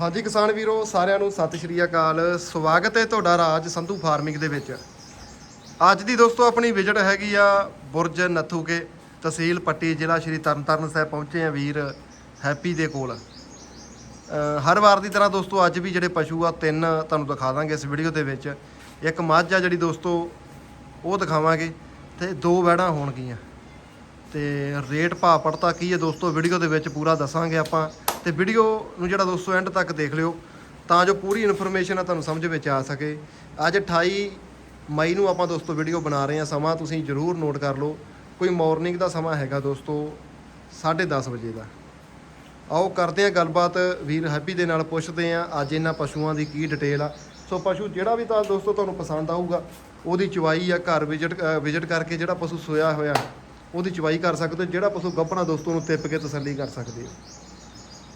ਹਾਂਜੀ ਕਿਸਾਨ ਵੀਰੋ, ਸਾਰਿਆਂ ਨੂੰ ਸਤਿ ਸ਼੍ਰੀ ਅਕਾਲ। ਸਵਾਗਤ ਹੈ ਤੁਹਾਡਾ ਰਾਜ ਸੰਧੂ ਫਾਰਮਿੰਗ ਦੇ ਵਿੱਚ। ਅੱਜ ਦੀ ਦੋਸਤੋ ਆਪਣੀ ਵਿਜ਼ਿਟ ਹੈਗੀ ਆ ਬੁਰਜ ਨੱਥੂਕੇ ਤਹਿਸੀਲ ਪੱਟੀ ਜ਼ਿਲ੍ਹਾ ਸ਼੍ਰੀ ਤਰਨਤਾਰਨ ਸਾਹਿਬ ਪਹੁੰਚੇ ਆ ਵੀਰ ਹੈਪੀ ਦੇ ਕੋਲ। ਹਰ ਵਾਰ ਦੀ ਤਰ੍ਹਾਂ ਦੋਸਤੋ ਅੱਜ ਵੀ ਜਿਹੜੇ ਪਸ਼ੂ ਆ, ਤਿੰਨ ਤੁਹਾਨੂੰ ਦਿਖਾ ਦਾਂਗੇ ਇਸ ਵੀਡੀਓ ਦੇ ਵਿੱਚ। ਇੱਕ ਮੱਝ ਆ ਜਿਹੜੀ ਦੋਸਤੋ, ਉਹ ਦਿਖਾਵਾਂਗੇ ਤੇ ਦੋ ਵੈੜਾਂ ਹੋਣਗੀਆਂ। ਤੇ ਰੇਟ ਭਾਅ ਪੜਤਾ ਕੀ ਹੈ ਦੋਸਤੋ, ਵੀਡੀਓ ਦੇ ਵਿੱਚ ਪੂਰਾ ਦੱਸਾਂਗੇ ਆਪਾਂ। ਤੇ ਵੀਡੀਓ ਨੂੰ ਜਿਹੜਾ ਦੋਸਤੋ ਐਂਡ ਤੱਕ ਦੇਖ ਲਿਓ, ਤਾਂ ਜੋ ਪੂਰੀ ਇਨਫੋਰਮੇਸ਼ਨ ਆ ਤੁਹਾਨੂੰ ਸਮਝ ਵਿੱਚ ਆ ਸਕੇ। ਅੱਜ 28 ਮਈ ਨੂੰ ਆਪਾਂ ਦੋਸਤੋ ਵੀਡੀਓ ਬਣਾ ਰਹੇ ਹਾਂ, ਸਮਾਂ ਤੁਸੀਂ ਜਰੂਰ ਨੋਟ ਕਰ ਲਓ। ਕੋਈ ਮਾਰਨਿੰਗ ਦਾ ਸਮਾਂ ਹੈਗਾ ਦੋਸਤੋ 10:30 ਵਜੇ ਦਾ। ਆਓ ਕਰਦੇ ਹਾਂ ਗੱਲਬਾਤ, ਵੀਰ ਹੈਪੀ ਦੇ ਨਾਲ ਪੁੱਛਦੇ ਹਾਂ, ਅੱਜ ਇਹਨਾਂ ਪਸ਼ੂਆਂ ਦੀ ਕੀ ਡਿਟੇਲ ਆ। ਸੋ ਪਸ਼ੂ ਜਿਹੜਾ ਵੀ ਤਾਂ ਦੋਸਤੋ ਤੁਹਾਨੂੰ ਪਸੰਦ ਆਊਗਾ, ਉਹਦੀ ਚਵਾਈ ਆ ਘਰ ਵਿਜ਼ਿਟ ਵਿਜ਼ਿਟ ਕਰਕੇ ਜਿਹੜਾ ਪਸ਼ੂ ਸੋਇਆ ਹੋਇਆ, ਉਹਦੀ ਚਵਾਈ ਕਰ ਸਕਦੇ ਹੋ। ਜਿਹੜਾ ਪਸ਼ੂ ਗੱਭਣਾ ਦੋਸਤੋ ਨੂੰ ਤਿੱਪ ਕੇ ਤਸੱਲੀ ਕਰ ਸਕਦੇ ਹੋ।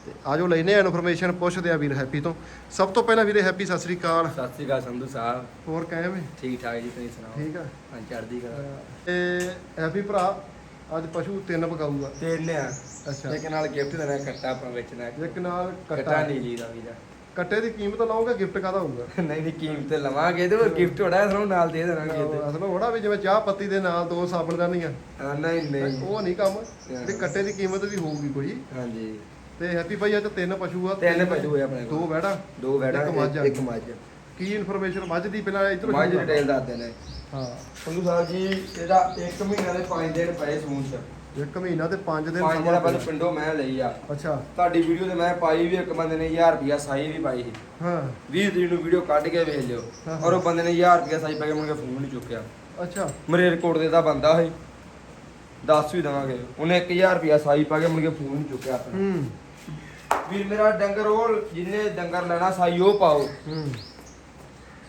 ਤੇ ਆਜੋ ਲੈਨੇ ਆ ਇਨਫੋਰਮੇਸ਼ਨ ਪੁੱਛਦੇ ਆ ਵੀਰ ਹੈਪੀ ਤੋਂ। ਸਭ ਤੋਂ ਪਹਿਲਾਂ ਵੀਰੇ ਹੈਪੀ ਸਤਿ ਸ੍ਰੀ ਅਕਾਲ। ਸਤਿ ਸ਼੍ਰੀ ਅਕਾਲ ਸੰਧੂ ਸਾਹਿਬ। ਹੋਰ ਕਿਵੇਂ ਠੀਕ ਠਾਕ ਜੀ ਤੁਸੀਂ ਸੁਣਾਓ? ਠੀਕ ਆ। ਹਾਂ ਚੜ੍ਹਦੀ ਕਲਾ। ਤੇ ਹੈਪੀ ਭਰਾ ਅੱਜ ਪਸ਼ੂ ਤਿੰਨ ਪਕਾਊਗਾ। ਤਿੰਨ ਆ। ਅੱਛਾ। ਇੱਕ ਨਾਲ ਗਿਫਟ ਦੇਣਾ ਕੱਟਾ ਆਪਣਾ ਵੇਚਣਾ। ਇੱਕ ਨਾਲ ਕੱਟਾ। ਕੱਟਾ ਨੀਲੀ ਦਾ ਵੀਰਾ। ਕੱਟੇ ਦੀ ਕੀਮਤ ਲਾਉਂਗਾ ਗਿਫਟ ਕਾਦਾ ਹੋਊਗਾ? ਨਹੀਂ ਨਹੀਂ ਕੀਮਤ ਤੇ ਲਵਾਂਗੇ ਤੇ ਗਿਫਟ ਹੋੜਾ ਤੁਹਾਨੂੰ ਨਾਲ ਦੇ ਦੇਣਾਗੇ ਤੇ। ਅਸਲ ਹੋੜਾ ਵੀ ਜਿਵੇਂ ਚਾਹ ਪੱਤੀ ਦੇ ਨਾਲ ਦੋ ਸਾਬਣਦਾਨੀਆਂ ਹਾਂ, ਨਹੀਂ ਨਹੀਂ। ਉਹ ਨਹੀਂ ਕੰਮ। ਵੀ ਕੱਟੇ ਦੀ ਕੀਮਤ ਵੀ ਹੋਊਗੀ ਕੋਈ। ਹਾਂਜੀ। ਤੇ ਹੈਪੀ ਭਾਈ ਅੱਜ ਤਿੰਨ ਪਸ਼ੂ ਆ ਤਿੰਨ ਪਸ਼ੂ ਹੋਏ ਆਪਣੇ ਕੋਲ। ਦੋ ਵੈੜਾ ਦੋ ਵੈੜਾ ਇੱਕ ਮੱਝ ਆ। ਇੱਕ ਮੱਝ। ਕੀ ਇਨਫੋਰਮੇਸ਼ਨ ਮੱਝ ਦੀ ਪਹਿਲਾਂ ਇਧਰੋਂ ਮੱਝ ਡਿਟੇਲ ਦੱਸਦੇ ਨੇ। ਹਾਂ। ਸੰਧੂ ਸਾਹਿਬ ਜੀ ਇਹਦਾ 1 ਮਹੀਨਾ ਦੇ 5 ਦਿਨ ਪਏ ਸੂਨ ਚ। ਇੱਕ ਮਹੀਨਾ ਤੇ 5 ਦਿਨ ਪੰਜ ਦਿਨ ਬਾਅਦ ਪਿਆ। ਪਿੰਡੋਂ ਮੈਂ ਲਈ ਆ। ਅੱਛਾ। ਤੁਹਾਡੀ ਵੀਡੀਓ ਤੇ ਮੈਂ ਪਾਈ ਵੀ ਇੱਕ ਬੰਦੇ ਨੇ 1000 ਰੁਪਿਆ ਸਾਈ ਵੀ ਪਾਈ ਸੀ। ਹਾਂ। 20 ਤਰੀਕ ਨੂੰ ਵੀਡੀਓ ਕੱਢ ਕੇ ਵੇਖ ਲਿਓ। ਔਰ ਉਹ ਬੰਦੇ ਨੇ 1000 ਰੁਪਿਆ ਸਾਈ ਪਾ ਕੇ ਮੁੜ ਕੇ ਫੋਨ ਨਹੀਂ ਚੁੱਕਿਆ। ਅੱਛਾ। ਮਰੇਰਕੋਟ ਦੇ ਦਾ ਬੰਦਾ ਹੈ ਦੱਸ ਵੀ ਦਵਾਂਗੇ। ਉਹਨੇ 1000 ਰੁਪਿਆ ਸਾਈ ਪਾ ਕੇ ਮੁੜ ਕੇ ਫੋਨ ਨਹੀਂ ਚੁੱਕਿਆ ਆਪਣਾ। ਹੂੰ। ਵੀਰ ਮੇਰਾ ਡੰਗਰ ਉਹ ਜਿੰਨੇ ਡੰਗਰ ਲੈਣਾ ਸਾਈ ਉਹ ਪਾਓ। ਹੂੰ।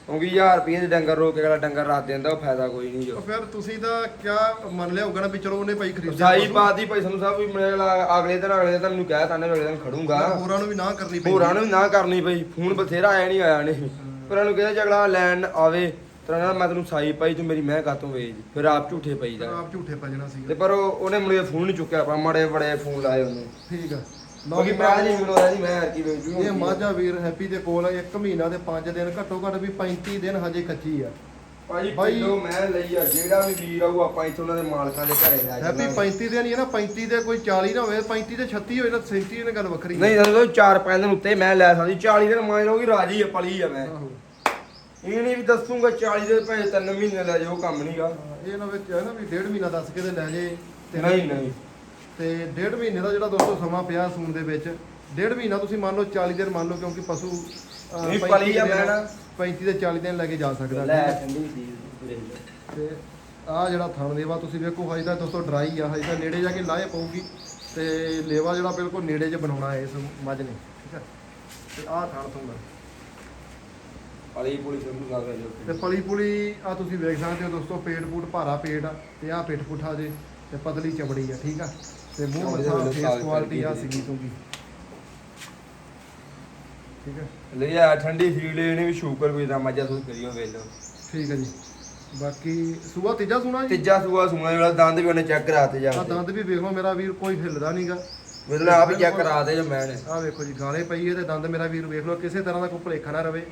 ਕਿਉਂਕਿ 1000 ਰੁਪਏ ਦੇ ਡੰਗਰ ਰੋਕ ਕੇ ਅਗਲਾ ਡੰਗਰ ਰੱਖ ਦਿੰਦਾ ਉਹ ਫਾਇਦਾ ਕੋਈ ਨਹੀਂ ਜੋ। ਫਿਰ ਤੁਸੀਂ ਤਾਂ ਕਿਆ ਮੰਨ ਲਿਆ ਹੋਊਗਾ ਨਾ ਵੀ ਚਲੋ ਉਹਨੇ ਭਾਈ ਖਰੀਦਿਆ ਸਾਈ ਪਸ਼ੂ। ਪਾਤੀ ਭਾਈ ਸਾਨੂੰ ਸਾਹਿਬ ਵੀ ਮੇਰੇ ਅਗਲਾ- ਅਗਲੇ ਦਿਨ ਅਗਲੇ ਦਿਨ ਨੂੰ ਕਹਿ ਤਾਨੇ ਅਗਲੇ ਦਿਨ ਖੜੂੰਗਾ। ਹੋਰਾਂ ਨੂੰ ਵੀ ਨਾ ਕਰਨੀ ਪੈਂਦੀ ਹੋਰਾਂ ਨੂੰ ਵੀ ਨਾ ਕਰਨੀ ਪਈ। ਫੋਨ ਬਥੇਰਾ ਆਇਆ ਨਹੀਂ ਆਇਆ ਨਹੀਂ ਪਰ ਉਹਨੂੰ ਕਹਿੰਦਾ ਜਗਲਾ ਲੈਣ ਆਵੇ ਤੇਰਾ ਨਾਲ ਮੈਂ ਤੈਨੂੰ ਸਾਈ ਪਾਈ ਤੂੰ ਮੇਰੀ ਮੈਂ ਕਾਤੋਂ ਵੇਚ ਫਿਰ ਆਪ ਝੂਠੇ ਪਈ ਜਾ ਆਪ ਝੂਠੇ ਭਜਣਾ ਤੇ ਸੀਗਾ। ਪਰ ਉਹ- ਉਹਨੇ ਕੇ ਫੋਨ ਨਹੀਂ ਚੁੱਕਿਆ ਆਪਾਂ ਮੜੇ ਬੜੇ ਫੋਨ ਲਾਏ ਉਹਨੂੰ। ਠੀਕ ਆ। ਲਓ ਬਾਕੀ ਜੀ, ਭਰਾ ਜੀ ਮੈਂ ਕੀ ਵੇਚੂ ਇਹ ਮਾਝਾ ਵੀਰ ਹੈਪੀ ਦੇ ਕੋਲ ਇੱਕ ਮਹੀਨਾ ਤੇ 5 ਦਿਨ ਘੱਟੋ ਘੱਟ ਵੀ 35 ਦਿਨ ਹਜੇ ਕੱਚੀ ਆ। ਭਾਈ ਬਾਈ- ਪਿੰਡੋਂ ਮੈਂ ਲਈ ਆ ਜਿਹੜਾ ਵੀ ਵੀਰ ਆਊ ਆਪਾਂ ਇੱਥੇ ਉਹਨਾਂ ਦੇ ਮਾਲਕਾਂ ਦੇ ਘਰੇ ਲੈ ਹੈਪੀ ਜਾਵਾਂਗੇ 35 ਦਿਨ ਹੀ ਆ ਨਾ 35 ਦੇ ਕੋਈ 40 ਨਾ ਹੋਵੇ 35 ਤੇ 36 ਹੋਏ ਨਾ 37 ਨੇ ਗੱਲ ਵੱਖਰੀ ਨਹੀਂ ਜਦੋਂ ਚਾਰ ਪੰਜ ਦਿਨ ਉੱਤੇ ਮੈਂ ਲੈ ਸਕਦੀ 40 ਦਿਨ ਮੰਨ ਲਓ ਕਿ ਰਾਜੀ ਆ ਪਲੀ ਆ ਮੈਂ। ਆਹੋ। ਇਹ ਨਹੀਂ ਵੀ ਦੱਸੂਗਾ 40 ਦੇ ਭਾਵੇਂ ਤਿੰਨ ਮਹੀਨੇ ਲੈ ਜਾਓ ਕੰਮ ਨਹੀਂਗਾ ਇਹ ਨਾ ਵਿੱਚ ਹੈ ਨਾ ਵੀ ਡੇਢ ਮਹੀਨਾ ਦੱਸ ਕੇ ਤੇ ਲੈ ਜੇ। ਤੇ ਨਹੀਂ ਨਹੀਂ। ਤੇ ਡੇਢ ਮਹੀਨੇ ਦਾ ਜਿਹੜਾ ਦੋਸਤੋ ਸਮਾਂ ਪਿਆ ਸੂਣ ਦੇ ਵਿੱਚ ਡੇਢ ਮਹੀਨਾ ਤੁਸੀਂ ਮੰਨ ਲਓ 40 ਦਿਨ ਮੰਨ ਲਓ ਕਿਉਂਕਿ ਪਸ਼ੂ ਅਹ, ਨਹੀਂ, 35 ਪਲੀ ਆ ਦਿਨ- ਮੈਂ ਨਾ। 35 ਤੇ 40 ਦਿਨ ਲੈ ਕੇ ਜਾ ਸਕਦਾ। ਲੈ ਠੀਕ ਹੈ? ਠੰਡੀ ਸੀ ਤੇ ਆ ਜਿਹੜਾ ਥਣ ਦੇਵਾ ਤੁਸੀਂ ਵੇਖੋ ਹਜੇ ਤਾਂ ਦੋਸਤੋ ਡਰਾਈ ਆ ਹਜੇ ਤਾਂ ਨੇੜੇ ਜਾ ਕੇ ਲਾਹੇ ਪਊਗੀ। ਤੇ ਲੇਵਾ ਜਿਹੜਾ ਬਿਲਕੁਲ ਨੇੜੇ 'ਚ ਬਣਾਉਣਾ ਹੈ ਇਸ ਮੱਝ ਨੇ ਠੀਕ ਹੈ ਤੇ ਆਹ ਥਣ ਥੂਗਾ ਪਲੀ ਪੁਲੀ ਸੰਧੂ ਸਾਹਿਬ ਲੈ ਤੇ ਜਾਓ ਪਲੀ ਪੁਲੀ ਆ ਤੁਸੀਂ ਵੇਖ ਸਕਦੇ ਹੋ ਦੋਸਤੋ ਪੇਟ ਪੂਟ ਭਾਰਾ ਪੇਟ ਆ ਤੇ ਆ ਪਿੱਠ ਪੁੱਠਾ ਜੇ ਤੇ ਪਤਲੀ ਚਮੜੀ ਆ ਠੀਕ ਆ? ਤੇ ਮੂੰਹ ਦੇ ਮੱਥਾ ਫੇਸ ਕੁਆਲਿਟੀ ਆ ਸੀਗੀ ਤੁੰਗੀ ਠੀਕ ਹੈ? ਲੈ ਆ ਠੰਡੀ ਫੀਲ ਇਹਨੇ ਵੀ ਸ਼ੂਕਰ ਕੋਈ ਦਾ ਮੱਝਾ ਸੂ ਕਰਿਓ ਵੇਲੋ ਠੀਕ ਹੈ ਜੀ। ਬਾਕੀ ਸੂਆ ਤੀਜਾ ਸੂਣਾ ਜੀ? ਤੀਜਾ ਸੂਆ ਸੂਣਾ ਵਾਲਾ ਦੰਦ ਵੀ ਉਹਨੇ ਚੈੱਕ ਕਰਾਤੇ ਜਾ ਆ ਦੰਦ ਵੀ ਵੇਖ ਲਓ ਮੇਰਾ ਵੀਰ ਕੋਈ ਹਿੱਲਦਾ ਨਹੀਂਗਾ ਮੈਨੂੰ ਆਪ ਹੀ ਚੈੱਕ ਕਰਾਤੇ ਜੋ ਮੈਂ। ਨੇ ਆ ਵੇਖੋ ਜੀ ਗਾਲੇ ਪਈ ਹੈ ਤੇ ਦੰਦ ਮੇਰਾ ਵੀਰ ਵੇਖ ਲਓ ਕਿਸੇ ਤਰ੍ਹਾਂ ਦਾ ਕੋਈ ਭੁਲੇਖਾ ਨਾ ਰਵੇ।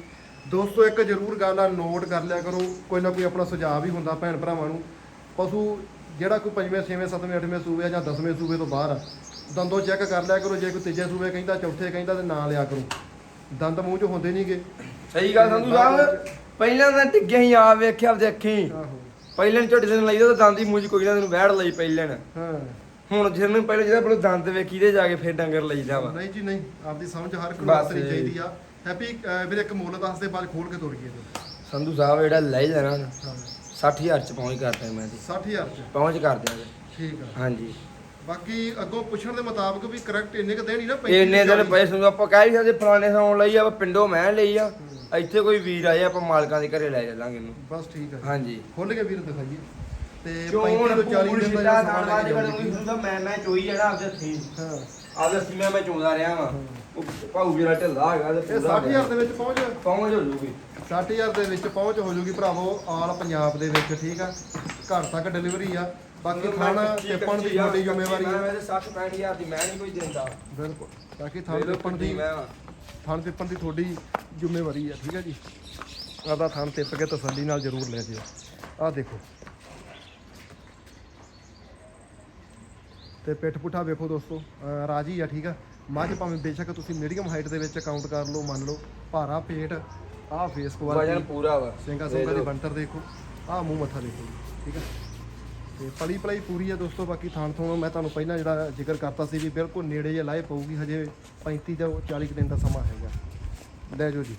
ਦੋਸਤੋ ਇੱਕ ਜ਼ਰੂਰ ਗੱਲ ਆ ਨੋਟ ਕਰ ਲਿਆ ਕਰੋ ਕੋਈ ਨਾ ਕੋਈ ਆਪਣਾ ਸੁਝਾਅ ਵੀ ਹੁੰਦਾ ਭੈਣ ਭਰਾਵਾਂ ਨੂੰ। ਪਸ਼ੂ ਜਿਹੜਾ ਕੋਈ ਪੰਜਵੇਂ ਛੇਵੇਂ ਸੱਤਵੇਂ ਅੱਠਵੇਂ ਸੂਬੇ ਜਾਂ ਦਸਵੇਂ ਸੂਬੇ ਤੋਂ ਬਾਹਰ ਆ ਦੰਦੋਂ ਚੈੱਕ ਕਰ ਲਿਆ ਕਰੋ ਜੇ ਕੋਈ ਤੀਜੇ ਸੂਬੇ ਕਹਿੰਦਾ ਚੌਥੇ ਕਹਿੰਦਾ ਤੇ ਨਾਂ ਲਿਆ ਕਰੋ। ਦੰਦ ਮੂੰਹ 'ਚ ਹੁੰਦੇ ਨਹੀਂਗੇ ਸਹੀ ਗੱਲ ਸੰਧੂ ਸਾਹਿਬ ਪਹਿਲਾਂ ਤਾਂ ਟਿੱਗੇ ਹੀ ਆ ਵੇਖਿਆ ਆਪਦੇ ਅੱਖੀ। ਆਹੋ। ਪਹਿਲਾਂ ਝੋਟੇ ਦਿਨ ਲਈ ਤਾਂ ਦੰਦ ਹੀ ਮੂੰਹ ਚ ਕੋਈ ਨਾ ਤੈਨੂੰ ਵਹਿੜ ਲਈ ਪਹਿਲਾਂ। ਹਾਂ। ਹੁਣ ਜਿਹਨੂੰ ਪਹਿਲਾਂ ਜਿਹੜਾ ਪਹਿਲਾਂ ਦੰਦ ਵੇਖੀ ਦੇ ਜਾ ਕੇ ਫੇਰ ਡੰਗਰ ਲਈਦਾ ਵਾ। ਨਹੀਂ ਜੀ ਨਹੀਂ ਆਪਦੀ ਸਮਝ ਹਰ ਕੋਈ ਬਸ। ਇਹ- ਚਾਹੀਦੀ ਆ। ਹੈਪੀ ਵੀਰੇ ਇੱਕ ਮੁੱਲ ਦੱਸ ਦੇ ਬਾਅਦ ਖੋਲ ਕੇ ਤੋੜੀਏ ਤੇ ਸੰਧੂ ਸਾਹਿਬ ਜਿਹੜਾ ਲੈ ਲੈਣਾ ਨਾ। 60000 ਚ ਪਹੁੰਚ ਕਰਦਾ ਮੈਂ ਤੇ 60000 ਚ? ਪਹੁੰਚ ਕਰ ਦਿਆਂਗੇ ਠੀਕ ਆ। ਹਾਂਜੀ। ਬਾਕੀ ਅੱਗੋਂ ਪੁੱਛਣ ਦੇ ਮੁਤਾਬਕ ਵੀ ਕਰੈਕਟ ਇੰਨੇ ਕ ਦੇਣੀ ਨਾ ਇੰਨੇ ਦਿਨ 40 ਪਏ ਸੰਧੂ ਆਪਾਂ ਕਹਿ ਵੀ ਸਕਦੇ ਫਲਾਣੇ ਸੌਣ ਲਈ ਆ ਪਿੰਡੋਂ ਮੈਂ ਲਈ ਆ ਇੱਥੇ ਕੋਈ ਵੀਰ ਆਏ ਆਪਾਂ ਮਾਲਕਾਂ ਦੇ ਘਰੇ ਲੈ ਚੱਲਾਂਗੇ ਇਹਨੂੰ। ਬਸ ਠੀਕ ਹੈ ਹਾਂਜੀ। ਖੁੱਲ ਕੇ ਵੀਰ ਦਿਖਾਈਏ। ਤੇ 35 ਚੋਣ ਤੋਂ 40 ਪੂਰ ਦਿਨ ਦਾ ਸਮਾਂ ਕਰ ਮੈਂ ਮੈਂ ਚੋਈ ਜਿਹੜਾ ਆਪਦੇ ਹੱਥੀਂ। ਹਾਂ। ਆਪਦੇ ਮੈਂ ਮੈਂ ਚੋਂਦਾ ਰਿਹਾ ਵਾਂ। ਉਹ ਭਾਊ ਜਿਹੜਾ ਢਿੱਲਾ ਹੈਗਾ ਤੇ ਇਹ 60000 ਦੇ ਵਿੱਚ ਪਹੁੰਚ ਪਹੁੰਚ ਹੋ ਜੂਗੀ। 60000 ਦੇ ਵਿੱਚ ਪਹੁੰਚ ਹੋ ਜੂਗੀ ਭਰਾਵੋ ਆਲ ਪੰਜਾਬ ਦੇ ਵਿੱਚ ਠੀਕ ਆ? ਘਰ ਤੱਕ ਡਿਲੀਵਰੀ ਆ। ਬਾਕੀ ਖਾਣਾ ਟਿੱਪਣ ਦੀ ਤੁਹਾਡੀ ਜ਼ਿੰਮੇਵਾਰੀ ਮੈਂ ਹੈ ਵੈਸੇ 60 65000 ਦੀ ਮੈਂ ਨਹੀਂ ਕੋਈ ਦਿੰਦਾ। ਬਿਲਕੁਲ। ਬਾਕੀ ਥਾਂ ਟਿੱਪਣ ਦੀ ਮੈਂ ਥਣ ਤਿੱਪਣ ਦੀ ਤੁਹਾਡੀ ਜ਼ਿੰਮੇਵਾਰੀ ਆ ਠੀਕ ਹੈ ਜੀ? ਆਪਦਾ ਥਣ ਤਿੱਪ ਕੇ ਤਸੱਲੀ ਨਾਲ ਜ਼ਰੂਰ ਲੈ ਜਿਓ। ਦੇਖੋ। ਤੇ ਪਿੱਠ ਪੁੱਠਾ ਵੇਖੋ ਦੋਸਤੋ ਰਾਜੀ ਆ ਠੀਕ ਆ? ਮੱਝ ਭਾਵੇਂ ਬੇਸ਼ੱਕ ਤੁਸੀਂ ਮੀਡੀਅਮ ਹਾਈਟ ਦੇ ਵਿੱਚ ਕਾਊਂਟ ਕਰ ਲਓ ਮੰਨ ਲਓ ਭਾਰਾ ਪੇਟ ਆਹ ਫੇਸ ਵਜਨ ਕੁਆਲਿਟੀ ਪੂਰਾ ਵਾ। ਸਿੰਘਾ ਸਿੰਘਾ ਦੀ। ਬੰਤਰ ਦੇਖੋ ਆਹ ਮੂੰਹ ਮੱਥਾ ਦੇਖੋ ਜੀ, ਠੀਕ ਹੈ ਤੇ ਪਲੀ ਪਲਾਈ ਪੂਰੀ ਆ ਦੋਸਤੋ ਬਾਕੀ ਥਾਣ ਤੋਂ ਮੈਂ ਤੁਹਾਨੂੰ ਪਹਿਲਾਂ ਜਿਹੜਾ ਜ਼ਿਕਰ ਕਰਤਾ ਸੀ ਵੀ ਬਿਲਕੁਲ ਨੇੜੇ ਜੇ ਲਾਏ ਪਊਗੀ ਹਜੇ 35 ਤੋਂ 40 ਕੁ ਦਿਨ ਦਾ ਸਮਾਂ ਹੈਗਾ। ਲੈ ਜਾਓ ਜੀ।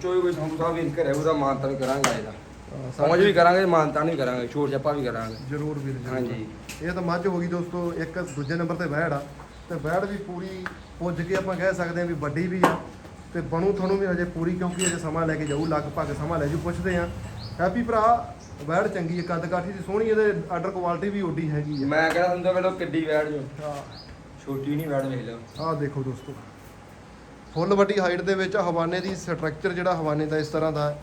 ਉੱਚੋ ਵੀ ਕੋਈ ਸੰਧੂ ਸਾਹਿਬ ਵੀਰ ਘਰੇ ਉਹਦਾ ਮਾਨਤਾ ਵੀ ਕਰਾਂਗੇ ਇਹਦਾ। ਸਮਝ ਵੀ ਕਰਾਂਗੇ ਮਾਨਤਾ ਨਹੀਂ ਕਰਾਂਗੇ ਛੋਟ ਛੱਪਾ ਵੀ ਕਰਾਂਗੇ। ਜ਼ਰੂਰ ਵੀਰ ਜੀ ਹਾਂਜੀ। ਇਹ ਤਾਂ ਮੱਝ ਹੋ ਗਈ ਦੋਸਤੋ ਇੱਕ ਦੂਜੇ ਨੰਬਰ ਤੇ ਵਹਿੜ ਆ। ਤੇ ਵਹਿੜ ਵੀ ਪੂਰੀ ਪੁੱਜ ਕੇ ਆਪਾਂ ਕਹਿ ਸਕਦੇ ਹਾਂ ਵੀ ਵੱਡੀ ਵੀ ਆ। ਤੇ ਬਣੂ ਤੁਹਾਨੂੰ ਵੀ ਹਜੇ ਪੂਰੀ ਕਿਉਂਕਿ ਅਜੇ ਸਮਾਂ ਲੈ ਕੇ ਜਾਊ ਲਗਭਗ ਸਮਾਂ ਲੈ ਜੂ ਪੁੱਛਦੇ ਆ ਹੈਪੀ ਭਰਾ ਵਹਿੜ ਚੰਗੀ ਹੈ ਕੱਦ ਕਾਠੀ ਦੀ ਸੋਹਣੀ ਇਹਦੇ ਆਰਡਰ ਕੁਆਲਿਟੀ ਵੀ ਓਡੀ ਹੈਗੀ ਆ। ਮੈਂ ਕਹਿੰਦਾ ਹੁੰਦਾ ਵੇਲੋ ਕਿੱਡੀ ਵੈੜ ਜੋ। ਆਹ ਛੋਟੀ ਨਹੀਂ ਵੈੜ ਵੇਖ ਲਓ। ਆਹ ਦੇਖੋ ਦੋਸਤੋ। ਫੁੱਲ ਵੱਡੀ ਹਾਈਟ ਦੇ ਵਿੱਚ ਹਵਾਨੇ ਦੀ ਸਟਰਕਚਰ ਜਿਹੜਾ ਹਵਾਨੇ ਦਾ ਇਸ ਤਰ੍ਹਾਂ ਦਾ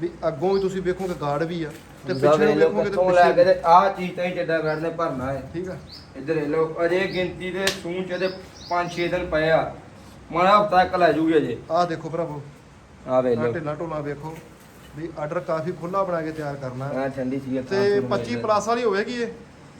ਵੀ ਅੱਗੋਂ ਵੀ ਤੁਸੀਂ ਵੇਖੋਗੇ ਗਾਰਡ ਵੀ ਆ ਤੇ ਪਿੱਛੇ ਨੂੰ ਵੇਖੋਗੇ ਤੇ ਲੈ ਕੇ ਤੇ ਆਹ ਚੀਜ਼ ਤਾਂ ਹੀ ਚੱਡਾ ਵੈੜ ਨੇ ਭਰਨਾ ਹੈ। ਠੀਕ ਆ। ਇੱਧਰ ਇਹ ਲੋ ਅਜੇ ਗਿਣਤੀ ਦੇ ਸੂਚ ਇਹਦੇ 5-6 ਦਿਨ ਪਏ ਆ। ਮਾੜਾ ਹਫਤਾ ਇੱਕ ਲੈ ਜੂਗੀ ਅਜੇ। ਆਹ ਦੇਖੋ ਭਰਾਵੋ। ਆ ਆਹ ਲੋ ਢਿੱਲਾ ਢੋਲਾ ਵੇਖੋ ਵੀ ਆਰਡਰ ਕਾਫੀ ਖੁੱਲਾ ਬਣਾ ਕੇ ਤਿਆਰ ਕਰਨਾ ਹੈ। ਠੰਡੀ ਸੀ ਤੇ 25 ਪਲੱਸ ਵਾਲੀ ਹੋਵੇਗੀ ਇਹ?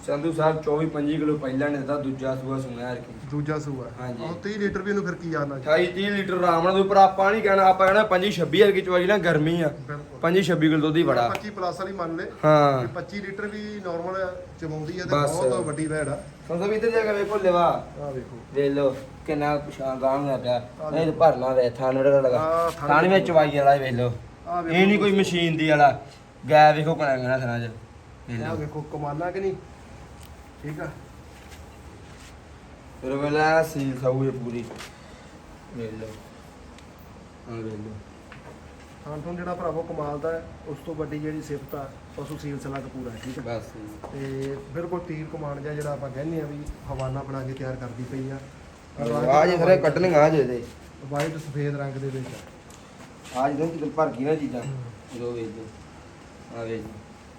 ਸੰਧੂ ਸਾਹਿਬ 24-25 ਕਿਲੋ ਪਹਿਲਾਂ ਨੇ ਦਿੱਤਾ ਦੂਜਾ ਸੂਆ ਸੁਣਿਆ ਯਾਰ ਕੀ ਦੂਜਾ ਸੂਆ? ਹਾਂਜੀ। ਉਹ 30 ਲੀਟਰ ਵੀ ਇਹਨੂੰ ਫਿਰ ਕੀ ਆਣਾ 28-30 ਲੀਟਰ ਆਰਾਮ ਨਾਲ ਉੱਪਰ ਆਪਾਂ ਨਹੀਂ ਕਹਿਣਾ ਆਪਾਂ ਕਹਿਣਾ 25-26 ਹਰ ਕੀ ਚਵਾਈ ਨਾ ਗਰਮੀ ਆ। ਬਿਲਕੁਲ। 25-26 ਕਿਲੋ ਦੁੱਧ ਹੀ ਬੜਾ। 25 ਪਲੱਸ ਵਾਲੀ ਮੰਨ ਲੈ। ਹਾਂ। ਵੀ 25 ਲੀਟਰ ਵੀ ਨਾਰਮਲ ਚਮਾਉਂਦੀ ਹੈ ਤੇ ਬਸ। ਬਹੁਤ ਵੱਡੀ ਵੈੜ ਆ। ਸੰਧੂ ਸਾਹਿਬ ਇੱਧਰ ਜਾ ਕੇ ਵੇਖੋ ਲਿਵਾ। ਆਹ ਵੇਖੋ। ਵੇਖ ਲੋ ਕਿੰਨਾ ਪਛਾਣ ਗਾਂ ਹੋਇਆ ਪਿਆ। ਇਹ ਭਰਨਾ ਵੇ ਥਾਨ ਵੜਾ ਲਗਾ ਆਹ ਥਣ ਵਿੱਚ ਚਵਾਈ ਵਾਲਾ ਵੇਖ ਲੋ ਵੇਖੋ। ਇਹ ਨਹੀਂ ਕੋਈ ਮਸ਼ੀਨ ਦੀ ਵਾਲਾ। ਗੈ ਵੇਖੋ ਕਣਾ ਕਣਾ ਥਾਂ ਚ ਲੋ ਵੇਖੋ ਕਮਾਲਾ ਕਿ ਨਹੀਂ? ਠੀਕ ਆ? ਫਿਰ ਵੇਲਾ ਸੀਲ ਸਾਊ ਇਹ ਪੂਰੀ। ਲੋ ਹਾਂ ਵੇਖ ਲੋ ਹਾਂ ਤੋਂ ਜਿਹੜਾ ਭਰਾਵੋ ਕਮਾਲ ਦਾ ਹੈ, ਉਸ ਤੋਂ ਵੱਡੀ ਜਿਹੜੀ ਸਿਫਤ ਆ ਪਸ਼ੂ ਸੀਲ ਸਲਗ ਪੂਰਾ ਹੈ ਠੀਕ ਆ? ਬਸ ਤੇ ਬਿਲਕੁਲ ਤੀਰ ਕਮਾਨ ਜਿਹਾ ਜਿਹੜਾ ਆਪਾਂ ਕਹਿੰਦੇ ਆ ਵੀ ਹਵਾਨਾ ਬਣਾ ਕੇ ਤਿਆਰ ਕਰਦੀ ਪਈ ਆ। ਆ ਜੇ ਸਾਰੇ ਕੱਢਣੀਆਂ ਆ ਜੇ ਦੇ ਵਾਈਟ ਸਫੇਦ ਰੰਗ ਦੇ ਵਿੱਚ। ਆ ਜਦੋਂ ਕਿਤੇ ਭਰ ਗਈ ਨਾ ਚੀਜ਼ਾਂ ਉਦੋਂ ਵੇਚ ਦੋ ਆ ਵੇਚ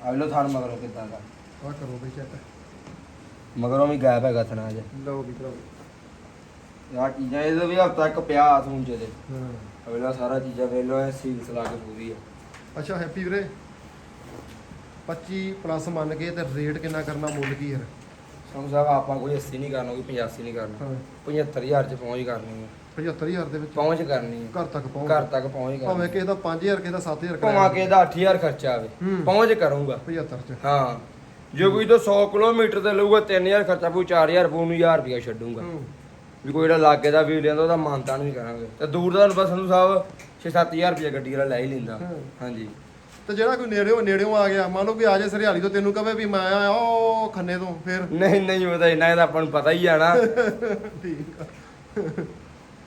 ਆ ਲੋ ਥਾਨ ਮਗਰੋਂ ਕਿਦਾਂ ਦਾ। ਆਹ ਕਰੋ ਬਈ ਚੈੱਕ ਮਗਰੋਂ ਵੀ ਗਾਇਬ ਹੈਗਾ ਥਣਾ ਜੇ ਲਓ ਵੀ ਭਰਾਵੋ ਆ ਚੀਜ਼ਾਂ ਇਹਦੇ ਵੀ ਹਫਤਾ ਇੱਕ ਪਿਆ ਸੂਨ ਚ ਦੇ ਹਾਂ। ਅਗਲਾ ਸਾਰਾ ਚੀਜ਼ਾਂ ਵੇਖ ਲੋ ਇਹ ਸੀਲ ਸਲਾ ਕੇ ਪੂਰੀ ਆ। ਅੱਛਾ ਹੈਪੀ ਵੀਰੇ 25 ਪਲੱਸ ਮੰਨ ਕੇ ਤੇ ਰੇਟ ਕਿੰਨਾ ਕਰਨਾ ਮੁੱਲ ਕੀ ਹੈ ਸਾਨੂੰ ਸਾਹਿਬ ਆਪਾਂ ਕੋਈ 80 ਨਹੀਂ ਕਰਨਾ ਕੋਈ 85 ਨਹੀਂ ਕਰਨਾ। ਹਾਂ। 75000 ਚ ਪਹੁੰਚ ਕਰਨੀ ਹੈ 75000 ਦੇ ਵਿੱਚ ਪਹੁੰਚ ਕਰਨੀ ਹੈ ਘਰ ਤੱਕ ਪਹੁੰਚ ਘਰ ਤੱਕ ਪਹੁੰਚ ਭਾਵੇਂ ਕਰਨੀ ਕਿਸੇ ਦਾ 5000 ਕਿਸੇ ਦਾ 7000 ਭਾਵੇਂ ਕਿ ਇਹਦਾ 8000 ਖਰਚਾ ਆਵੇ। ਹੂੰ। ਪਹੁੰਚ ਕਰੂੰਗਾ। 75 ਚ। ਹਾਂ। ਜੇ ਕੋਈ ਤਾਂ 100 ਕਿਲੋਮੀਟਰ ਤੇ ਲਊਗਾ 3000 ਖਰਚਾ ਪਊ 4000 ਪਊ ਨੂੰ 1000 ਰੁਪਇਆ ਛੱਡੂਗਾ। ਵੀ ਕੋਈ ਜਿਹੜਾ ਲਾਗੇ ਦਾ ਵੀਰ ਲੈਂਦਾ ਉਹਦਾ ਮਾਨਤਾਨ ਵੀ ਕਰਾਂਗੇ। ਤੇ ਦੂਰ ਦਾ ਬਸ ਸੰਧੂ ਸਾਹਿਬ 6-7000 ਰੁਪਇਆ ਗੱਡੀ ਵਾਲਾ ਲੈ ਹੀ ਲੈਂਦਾ। ਹਾਂਜੀ। ਤੇ ਜਿਹੜਾ ਕੋਈ ਨੇੜਿਓਂ ਨੇੜਿਓਂ ਆ ਗਿਆ ਮੰਨ ਲਓ ਕਿ ਆ ਜੇ ਸਰਿਆਲੀ ਤੋਂ ਤੈਨੂੰ ਕਹੇ ਵੀ ਮੈਂ ਆਇਆ ਉਹ ਖੰਨੇ ਤੋਂ ਫਿਰ? ਨਹੀਂ ਨਹੀਂ ਉਹਦਾ ਇੰਨਾ ਇਹਦਾ ਆਪਾਂ ਨੂੰ ਪਤਾ ਹੀ ਆ ਨਾ। ਠੀਕ ਆ।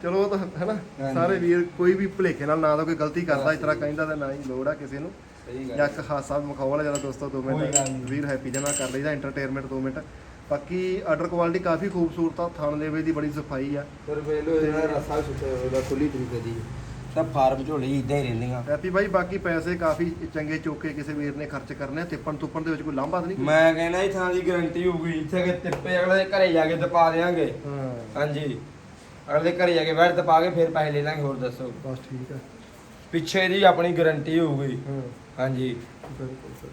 ਚਲੋ ਉਹ ਤਾਂ ਹੈਨਾ। ਸਾਰੇ ਵੀਰ ਕੋਈ ਵੀ ਭੁਲੇਖੇ ਨਾਲ ਨਾ ਤਾਂ ਕੋਈ ਗਲਤੀ ਕਰਦਾ ਇਸ ਤਰ੍ਹਾਂ ਕਹਿੰਦਾ ਤੇ ਨਾ ਹੀ ਲੋੜ ਆ ਕਿਸੇ ਨੂੰ। ਜਾਂ ਇੱਕ ਹਾਸਾ ਮਖਾਉ ਵਾਲਾ ਜਿਹੜਾ ਦੋਸਤੋ 2 ਕੋਈ ਮਿੰਟ। ਵੀਰ ਹੈਪੀ ਜਨਾ ਕਰ ਲਈਦਾ ਐਂਟਰਟੇਨਮੈਂਟ 2 ਮਿੰਟ। ਬਾਕੀ ਆਰਡਰ ਕੁਆਲਿਟੀ ਕਾਫੀ ਖੂਬਸੂਰਤ ਆ ਥਣ ਲੇਵੇ ਦੀ ਬੜੀ ਸਫ਼ਾਈ ਆ। ਫਿਰ ਵੇਖ ਲਓ ਇਹਦਾ ਰਸਾ ਸੁੱਤੇ ਉਹਦਾ ਖੁੱਲੀ ਤਰੀਕੇ ਦੀ। ਤਾਂ ਫਾਰਮ ਝੋਲੀ ਇਦਾਂ ਹੀ ਰਹਿੰਦੀਆਂ। ਹੈਪੀ ਬਾਈ ਬਾਕੀ ਪੈਸੇ ਕਾਫੀ ਚੰਗੇ ਚੋਕੇ ਕਿਸੇ ਵੀਰ ਨੇ ਖਰਚ ਕਰਨੇ ਤਿੱਪਣ ਤੁੱਪਣ ਦੇ ਵਿੱਚ ਕੋਈ ਲਾਂਭਾ ਨਹੀਂ ਮੈਂ ਕਹਿੰਦਾ ਇਹ ਥਾਂ ਦੀ ਗਾਰੰਟੀ ਹੋਊਗੀ ਇੱਥੇ ਕਿ ਤਿੱਪੇ ਅਗਲੇ ਘਰੇ ਜਾ ਕੇ ਦਪਾ ਦੇਾਂਗੇ ਹਾਂ। ਹਾਂਜੀ। ਅਗਲੇ ਘਰੇ ਜਾ ਕੇ ਬੈਠ ਦਪਾ ਕੇ ਫਿਰ ਪੈਸੇ ਲੈ ਲਾਂਗੇ ਹੋਰ ਦੱਸੋ। ਬਸ ਠੀਕ ਆ। ਪਿੱਛੇ ਦੀ ਆਪਣੀ ਗਾਰੰਟੀ ਹੋਊਗੀ। ਹਾਂ। ਹਾਂਜੀ। ਬਿਲਕੁਲ।